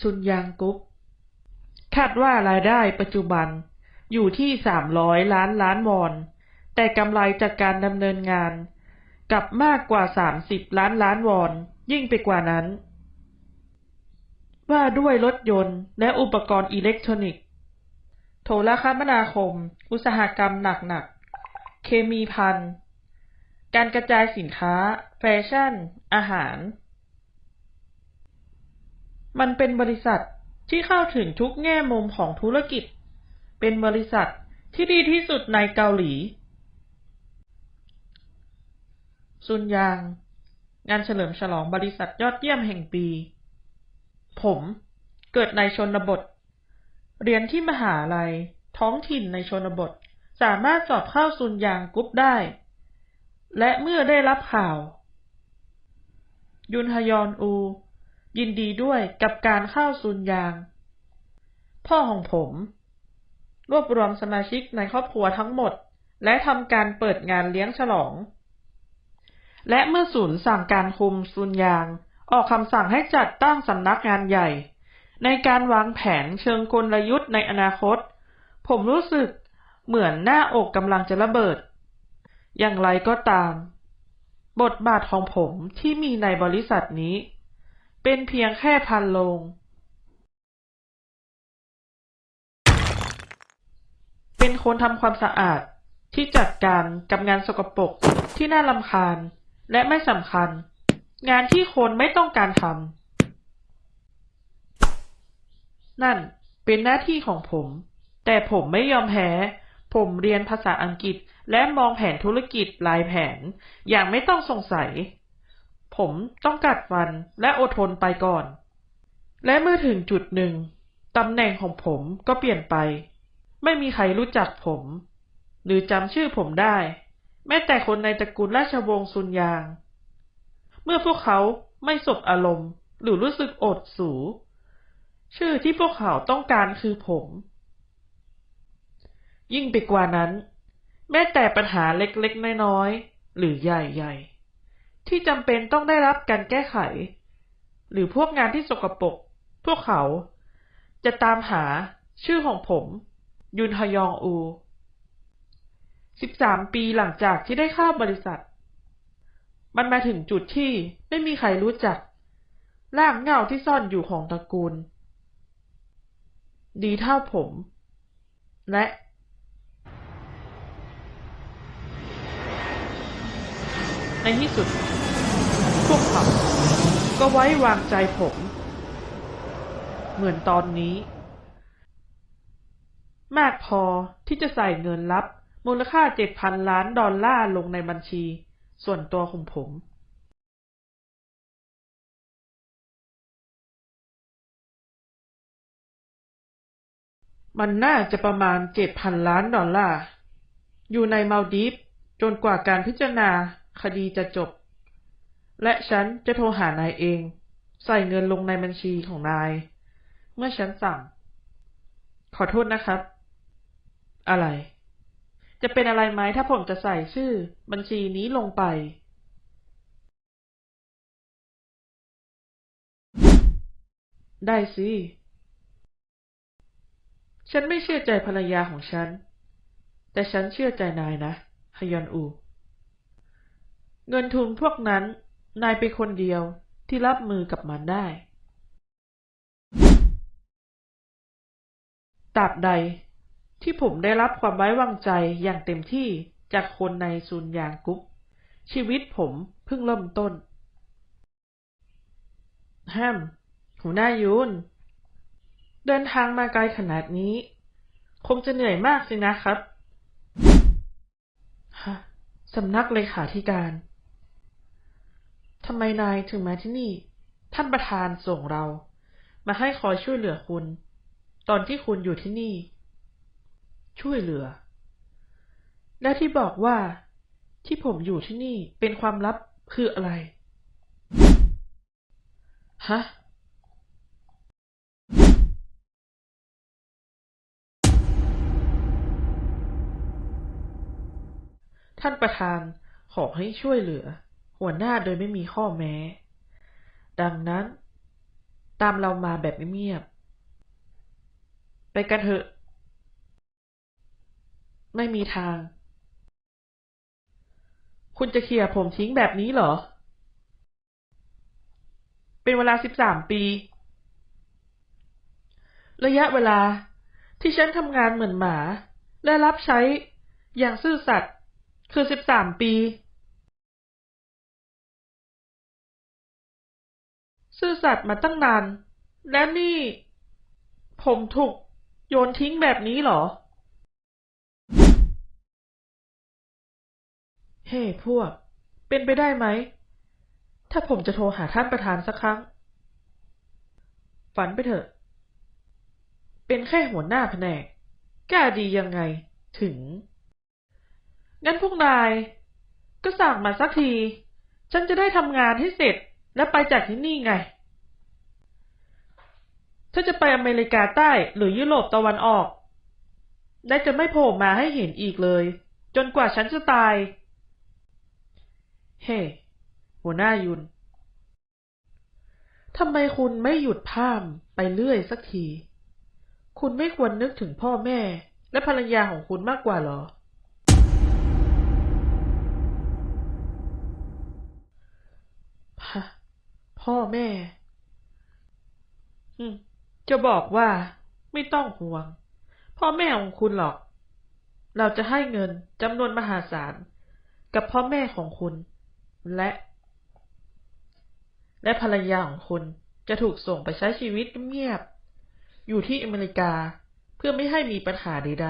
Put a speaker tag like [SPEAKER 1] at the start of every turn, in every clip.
[SPEAKER 1] ซุนยางกุ๊ปคาดว่ารายได้ปัจจุบันอยู่ที่สามร้อยล้านล้านวอน แต่กำไรจากการดำเนินงานกลับมากกว่าสามสิบล้านล้านวอน ยิ่งไปกว่านั้น ว่าด้วยรถยนต์และอุปกรณ์อิเล็กทรอนิกส์ โทรคมนาคม อุตสาหกรรมหนักๆ เคมีพัน การกระจายสินค้า แฟชั่น อาหาร มันเป็นบริษัทที่เข้าถึงทุกแง่มุมของธุรกิจ เป็นบริษัทที่ดีที่สุดในเกาหลี ซุนยาง งานเฉลิมฉลองบริษัทยอดเยี่ยมแห่งปี ผมเกิดในชนบท เรียนที่มหาลัย ท้องถิ่นในชนบท สามารถสอบเข้าซุนยางกรุ๊ปได้ และเมื่อได้รับข่าว ยุนฮยอนอู ยินดีด้วยกับการเข้าซุนยาง พ่อของผม รวบรวมสมาชิกในครอบครัวทั้งหมด และทำการเปิดงานเลี้ยงฉลอง และเมื่อศูนย์สั่งการคุมซุนยาง ออกคำสั่งให้จัดตั้งสำนักงานใหญ่ ในการวางแผนเชิงกลยุทธ์ในอนาคต ผมรู้สึกเหมือนหน้าอกกำลังจะระเบิด อย่างไรก็ตาม บทบาทของผมที่มีในบริษัทนี้ เป็นเพียงแค่พันโลง เป็นคนทำความสะอาดที่จัดการกับงานสกปรกที่น่ารำคาญและไม่สำคัญ งานที่คนไม่ต้องการทำนั่นเป็นหน้าที่ของผม แต่ผมไม่ยอมแพ้ ผมเรียนภาษาอังกฤษและมองแผนธุรกิจหลายแผนอย่างไม่ต้องสงสัย ผมต้องกัดฟันและอดทนไปก่อน และเมื่อถึงจุดหนึ่งตำแหน่งของผมก็เปลี่ยนไป ไม่มีใครรู้จักผม หรือจำชื่อผมได้ แม้แต่คนในตระกูลราชวงศ์ซุนยาง เมื่อพวกเขาไม่สบอารมณ์ หรือรู้สึกอดสู ชื่อที่พวกเขาต้องการคือผม ยิ่งไปกว่านั้น แม้แต่ปัญหาเล็กๆ น้อยๆ หรือใหญ่ๆ ที่จำเป็นต้องได้รับการแก้ไข หรือพวกงานที่สกปรกพวกเขา จะตามหาชื่อของผม ยุนฮยองอูสิบสามปีหลังจากที่ได้เข้าบริษัท มันมาถึงจุดที่ไม่มีใครรู้จักรากเหง้าที่ซ่อนอยู่ของตระกูล ดีเท่าผม และในที่สุด พวกเขาก็ไว้วางใจผม เหมือนตอนนี้ มากพอที่จะใส่เงินรับมูลค่าเจ็ดพันล้านดอลลาร์ลงในบัญชี ส่วนตัวของผมมันน่าจะประมาณเจ็ดพันล้านดอลลาร์ อยู่ในมาลดีฟจนกว่าการพิจารณาคดีจะจบ และฉันจะโทรหานายเอง ใส่เงินลงในบัญชีของนาย เมื่อฉันสั่ง ขอโทษนะครับ อะไร จะเป็นอะไรไหมถ้าผมจะใส่ชื่อบัญชีนี้ลงไป ได้สิ ฉันไม่เชื่อใจภรรยาของฉัน แต่ฉันเชื่อใจนายนะฮยอนอู เงินทุนพวกนั้น นายเป็นคนเดียวที่รับมือกับมันได้ตราบใดที่ผมได้รับความไว้วางใจอย่างเต็มที่จากคนในซุนยางกุ๊ปชีวิตผมเพิ่งเริ่มต้นแฮมหัวหน้ายุน เดินทางมาไกลขนาดนี้ คงจะเหนื่อยมากสินะครับ ฮะ สำนักเลขาธิการ ทำไมนายถึงมาที่นี่ ท่านประธานส่งเรา มาให้คอยช่วยเหลือคุณ ตอนที่คุณอยู่ที่นี่ ช่วยเหลือ และที่บอกว่า ที่ผมอยู่ที่นี่เป็นความลับคืออะไร ฮะท่านประธานขอให้ช่วยเหลือ หัวหน้าโดยไม่มีข้อแม้ ดังนั้น ตามเรามาแบบเงียบๆไปกันเถอะ ไม่มีทาง คุณจะเขี่ยผมทิ้งแบบนี้เหรอ เป็นเวลาสิบสามปี ระยะเวลาที่ฉันทำงานเหมือนหมา และรับใช้อย่างซื่อสัตย์คือสิบสามปี ซื่อสัตย์มาตั้งนาน และนี่ ผมถูกโยนทิ้งแบบนี้เหรอ เฮ้ พวก เป็นไปได้ไหม ถ้าผมจะโทรหาท่านประธานสักครั้ง ฝันไปเถอะ เป็นแค่หัวหน้าแผนก กล้าดียังไง ถึง งั้นพวกนาย ก็สั่งมาสักที ฉันจะได้ทำงานให้เสร็จ และไปจากที่นี่ไง ถ้าจะไปอเมริกาใต้หรือยุโรปตะวันออกได้จะไม่โผล่มาให้เห็นอีกเลย จนกว่าฉันจะตาย เฮ้หัวหน้ายุนทำไมคุณไม่หยุดพร่ำไปเรื่อยสักที คุณไม่ควรนึกถึงพ่อแม่และภรรยาของคุณมากกว่าหรอ พ่อแม่จะบอกว่าไม่ต้องห่วง พ่อแม่ของคุณหรอก เราจะให้เงินจำนวนมหาศาล กับพ่อแม่ของคุณ และ และภรรยาของคุณจะถูกส่งไปใช้ชีวิตเงียบ อยู่ที่อเมริกาเพื่อไม่ให้มีปัญหาใด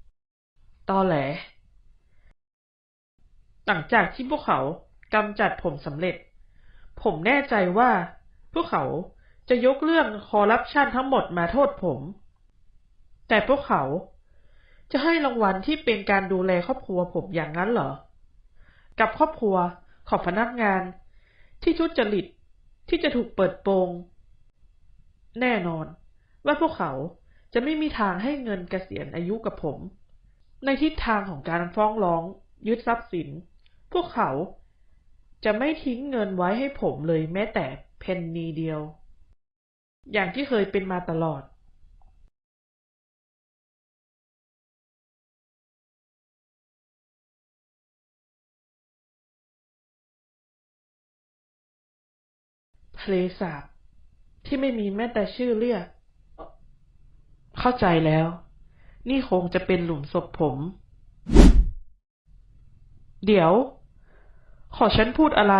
[SPEAKER 1] ๆตอแหลหลังจากที่พวกเขากำจัดผมสำเร็จ ผมแน่ใจว่า พวกเขาจะยกเรื่องคอร์รัปชันทั้งหมดมาโทษผม แต่พวกเขาจะให้รางวัลที่เป็นการดูแลครอบครัวผมอย่างนั้นเหรอ กับครอบครัวของพนักงาน ที่ทุจริตที่จะถูกเปิดโปง แน่นอน ว่าพวกเขาจะไม่มีทางให้เงินเกษียณอายุกับผม ในทิศทางของการฟ้องร้อง ยึดทรัพย์สิน พวกเขา จะไม่ทิ้งเงินไว้ให้ผมเลยแม้แต่เพนนีเดียว อย่างที่เคยเป็นมาตลอดทะเลสาบที่ไม่มีแม้แต่ชื่อเรียก เข้าใจแล้ว นี่คงจะเป็นหลุมศพผม เดี๋ยว ขอฉันพูดอะไร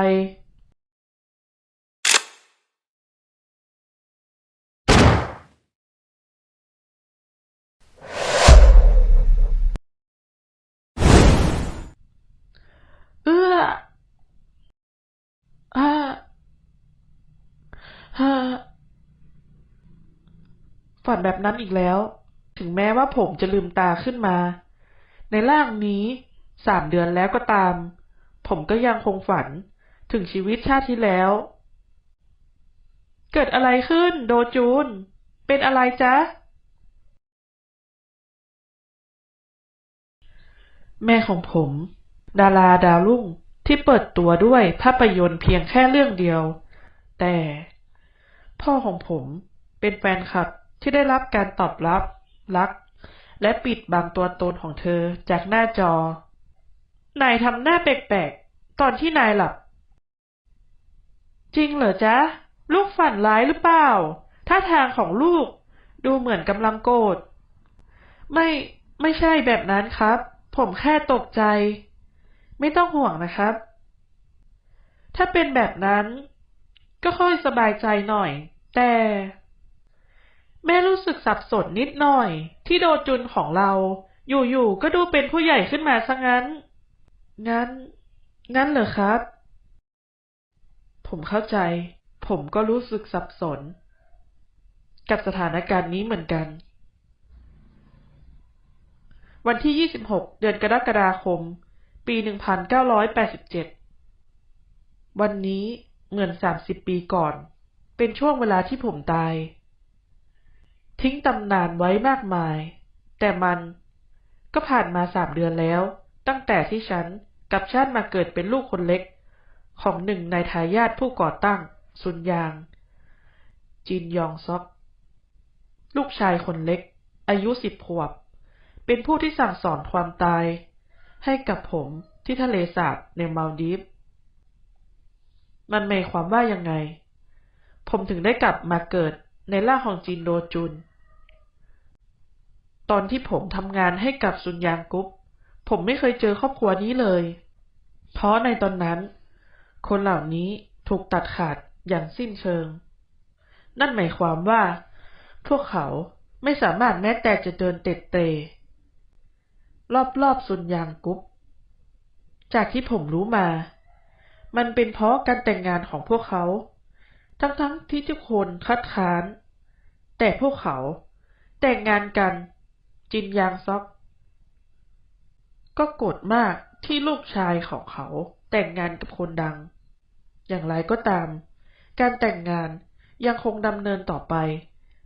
[SPEAKER 1] เอื้ออาฮาฝันแบบนั้นอีกแล้ว ถึงแม้ว่าผมจะลืมตาขึ้นมา ในร่างนี้สามเดือนแล้วก็ตาม ผมก็ยังคงฝันถึงชีวิตชาติที่แล้ว เกิดอะไรขึ้นโดจูน เป็นอะไรจ๊ะ แม่ของผม ดาราดาวรุ่งที่เปิดตัวด้วยภาพยนตร์เพียงแค่เรื่องเดียว แต่ พ่อของผมเป็นแฟนคลับที่ได้รับการตอบรับรัก และปิดบังตัวตนของเธอจากหน้าจอ นายทำหน้าแปลก ตอนที่นายหลับ จริงเหรอจ๊ะ ลูกฝันร้ายหรือเปล่า ท่าทางของลูก ดูเหมือนกำลังโกรธ ไม่ ไม่ใช่แบบนั้นครับ ผมแค่ตกใจ ไม่ต้องห่วงนะครับ ถ้าเป็นแบบนั้น ก็ค่อยสบายใจหน่อย แต่ แม่รู้สึกสับสนนิดหน่อย ที่โดจุนของเรา อยู่ๆ ก็ดูเป็นผู้ใหญ่ขึ้นมาซะงั้น งั้น งั้นเหรอครับ ผมเข้าใจ ผมก็รู้สึกสับสน กับสถานการณ์นี้เหมือนกัน วันที่ 26 เดือนกรกฎาคม ปี 1987 วันนี้เหมือน 30 ปีก่อน เป็นช่วงเวลาที่ผมตาย ทิ้งตำนานไว้มากมาย แต่มันก็ผ่านมาสามเดือนแล้ว ตั้งแต่ที่ฉัน กับชาติมาเกิดเป็นลูกคนเล็ก ของหนึ่งในทายาทผู้ก่อตั้ง ซุนยาง จินยองซอก ลูกชายคนเล็ก อายุสิบขวบ เป็นผู้ที่สั่งสอนความตาย ให้กับผมที่ทะเลสาบในมาลดีฟมันหมายความว่ายังไง ผมถึงได้กลับมาเกิดในร่างของจินโดจุน ตอนที่ผมทำงานให้กับซุนยางกุ๊ป ผมไม่เคยเจอครอบครัวนี้เลย เพราะในตอนนั้น คนเหล่านี้ถูกตัดขาดอย่างสิ้นเชิง นั่นหมายความว่า พวกเขาไม่สามารถแม้แต่จะเดินเตะเตะรอบๆซุนยางกุ๊ปจากที่ผมรู้มา มันเป็นเพราะการแต่งงานของพวกเขา ทั้งๆทที่ทุกคนคัดค้าน แต่พวกเขาแต่งงานกัน จินยางซอก ก็โกรธมากที่ลูกชายของเขาแต่งงานกับคนดัง อย่างไรก็ตาม การแต่งงานยังคงดำเนินต่อไป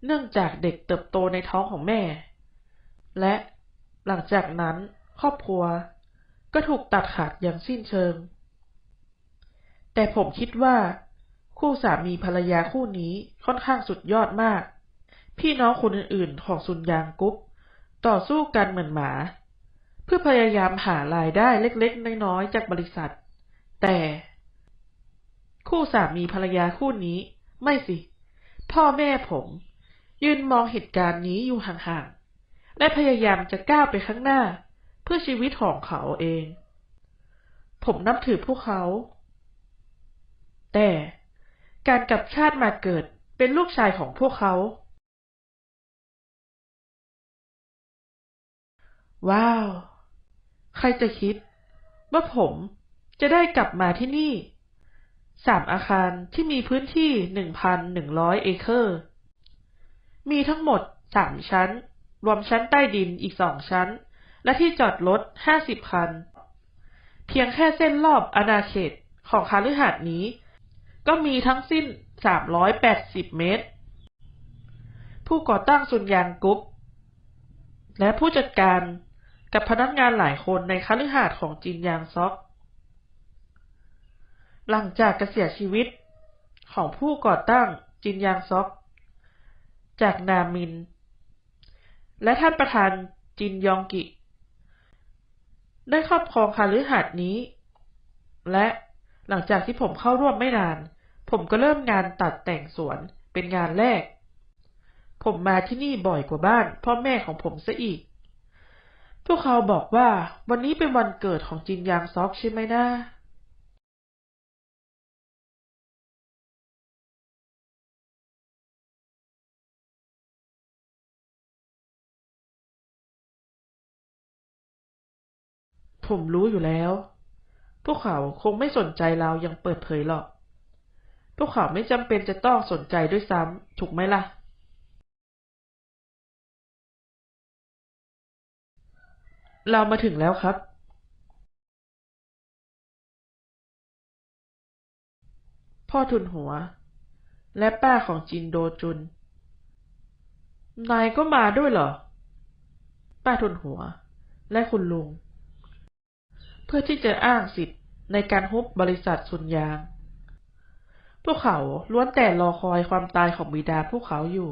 [SPEAKER 1] เนื่องจากเด็กเติบโตในท้องของแม่ และหลังจากนั้นครอบครัวก็ถูกตัดขาดอย่างสิ้นเชิง แต่ผมคิดว่าคู่สามีภรรยาคู่นี้ค่อนข้างสุดยอดมาก พี่น้องคนอื่นๆของซุนยางกุ๊ปต่อสู้กันเหมือนหมา เพื่อพยายามหารายได้เล็กๆ น้อยๆ จากบริษัท แต่ คู่สามีภรรยาคู่นี้ ไม่สิ พ่อแม่ผม ยืนมองเหตุการณ์นี้อยู่ห่างๆ และพยายามจะก้าวไปข้างหน้า เพื่อชีวิตของเขาเอง ผมนับถือพวกเขา แต่การกลับชาติมาเกิดเป็นลูกชายของพวกเขา ว้าว ใครจะคิด ว่าผมจะได้กลับมาที่นี่ สามอาคารที่มีพื้นที่หนึ่งพันหนึ่งร้อยเอเคอร์ มีทั้งหมดสามชั้น รวมชั้นใต้ดินอีกสองชั้น และที่จอดรถห้าสิบคัน เพียงแค่เส้นรอบอาณาเขตของคาลือหาดนี้ ก็มีทั้งสิ้นสามร้อยแปดสิบเมตร ผู้ก่อตั้งซุนยางกุ๊ปและผู้จัดการ กับพนักงานหลายคนในคฤหาสน์ของจินยางซอก หลังจากเกษียณชีวิตของผู้ก่อตั้งจินยางซอก จากนามิน และท่านประธานจินยองกิ ได้ครอบครองคฤหาสน์นี้ และหลังจากที่ผมเข้าร่วมไม่นาน ผมก็เริ่มงานตัดแต่งสวนเป็นงานแรก ผมมาที่นี่บ่อยกว่าบ้านพ่อแม่ของผมซะอีก พวกเขาบอกว่าวันนี้เป็นวันเกิดของจินยางซอกใช่ไหมนะผมรู้อยู่แล้ว พวกเขาคงไม่สนใจเราอย่างเปิดเผยหรอก พวกเขาไม่จำเป็นจะต้องสนใจด้วยซ้ำ ถูกไหมล่ะ เรามาถึงแล้วครับ พ่อทุนหัว และป้าของจินโดจุน นายก็มาด้วยเหรอ ป้าทุนหัว และคุณลุง เพื่อที่จะอ้างสิทธิ์ในการฮุบบริษัทสุนยาง พวกเขาล้วนแต่รอคอยความตายของบิดาพวกเขาอยู่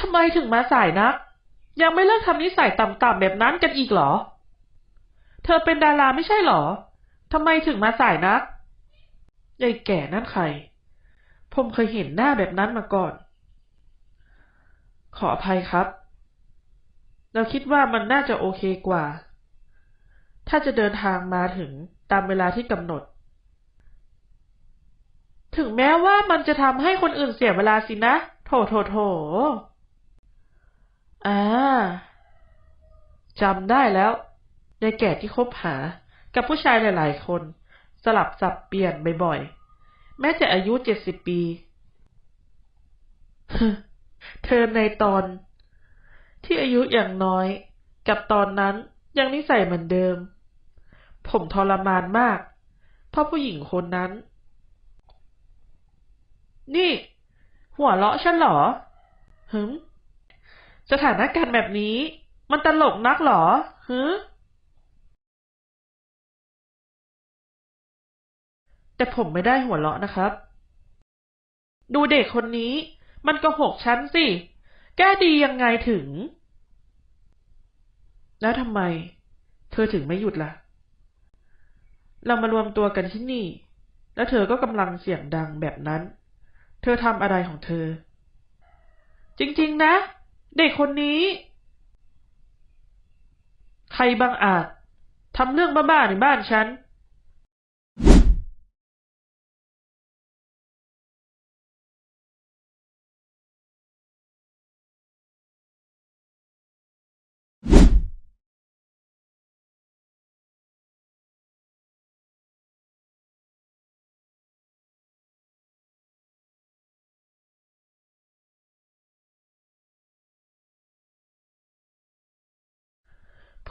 [SPEAKER 1] ทำไมถึงมาสายนัก ยังไม่เลิกทำนิสัยต่ำๆแบบนั้นกันอีกเหรอ เธอเป็นดาราไม่ใช่เหรอทำไมถึงมาสายนักยายแก่นั่นใคร ผมเคยเห็นหน้าแบบนั้นมาก่อน ขออภัยครับ เราคิดว่ามันน่าจะโอเคกว่า ถ้าจะเดินทางมาถึงตามเวลาที่กำหนด ถึงแม้ว่ามันจะทำให้คนอื่นเสียเวลาสินะ โถโถโถ อ่าจำได้แล้วยายแก่ที่คบหา กับผู้ชายหลาย ๆ คน สลับสับเปลี่ยนบ่อยๆ แม้จะอายุเจ็ดสิบปี เธอในตอน ที่อายุอย่างน้อย กับตอนนั้นยังนิสัยเหมือนเดิม ผมทรมานมาก เพราะผู้หญิงคนนั้น นี่ หัวเราะฉันเหรอฮึม สถานการณ์แบบนี้ มันตลกนักหรอฮึแต่ผมไม่ได้หัวเราะนะครับ ดูเด็กคนนี้ มันก็หกชั้นสิ แก้ดียังไงถึง แล้วทำไม เธอถึงไม่หยุดล่ะ เรามารวมตัวกันที่นี่ แล้วเธอก็กำลังเสียงดังแบบนั้น เธอทำอะไรของเธอ จริง ๆ นะ เด็กคนนี้ ใครบังอาจทำเรื่องบ้าๆในบ้านฉัน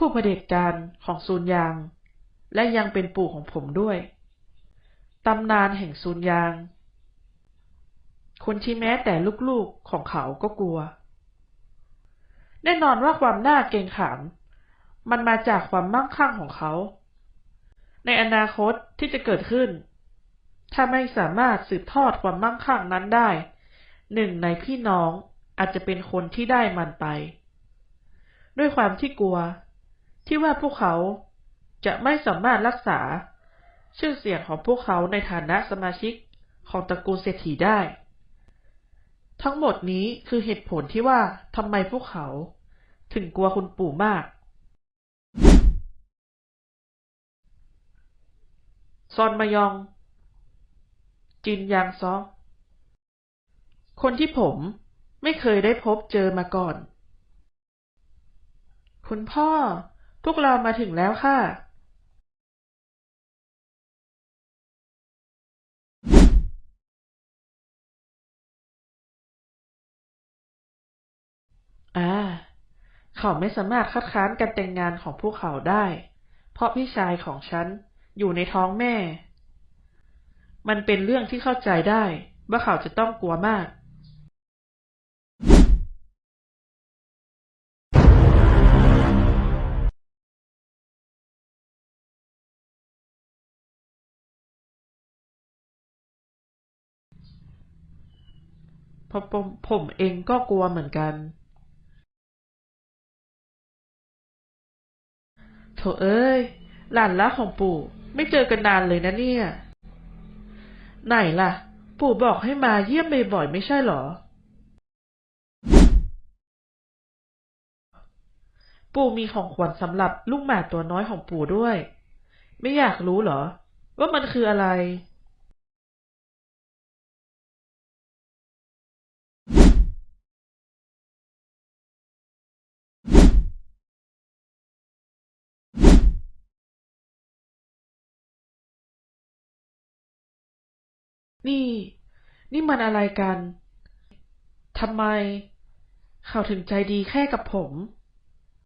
[SPEAKER 1] ผู้เผด็จการของซูนยาง และยังเป็นปู่ของผมด้วย ตำนานแห่งซูนยาง คนที่แม้แต่ลูกๆของเขาก็กลัว แน่นอนว่าความน่าเกรงขาม มันมาจากความมั่งคั่งของเขา ในอนาคตที่จะเกิดขึ้น ถ้าไม่สามารถสืบทอดความมั่งคั่งนั้นได้ หนึ่งในพี่น้องอาจจะเป็นคนที่ได้มันไปด้วยความที่กลัว ที่ว่าพวกเขาจะไม่สามารถรักษา ชื่อเสียงของพวกเขาในฐานะสมาชิกของตระกูลเศรษฐีได้ ทั้งหมดนี้คือเหตุผลที่ว่าทำไมพวกเขา ถึงกลัวคุณปู่มาก ซอนมายอง จินยางซอกคนที่ผมไม่เคยได้พบเจอมาก่อน คุณพ่อ พวกเรามาถึงแล้วค่ะอ่าเขาไม่สามารถคัดค้านการแต่งงานของพวกเขาได้ เพราะพี่ชายของฉันอยู่ในท้องแม่ มันเป็นเรื่องที่เข้าใจได้ว่าเขาจะต้องกลัวมาก เพราะผมเองก็กลัวเหมือนกันโถเอ้ย หลานละของปู่ ไม่เจอกันนานเลยนะเนี่ย ไหนล่ะ ปู่บอกให้มาเยี่ยมบ่อยๆไม่ใช่หรอ ปู่มีของขวัญสำหรับลูกหมาตัวน้อยของปู่ด้วย ไม่อยากรู้เหรอ ว่ามันคืออะไร นี่ นี่มันอะไรกัน ทำไม เขาถึงใจดีแค่กับผม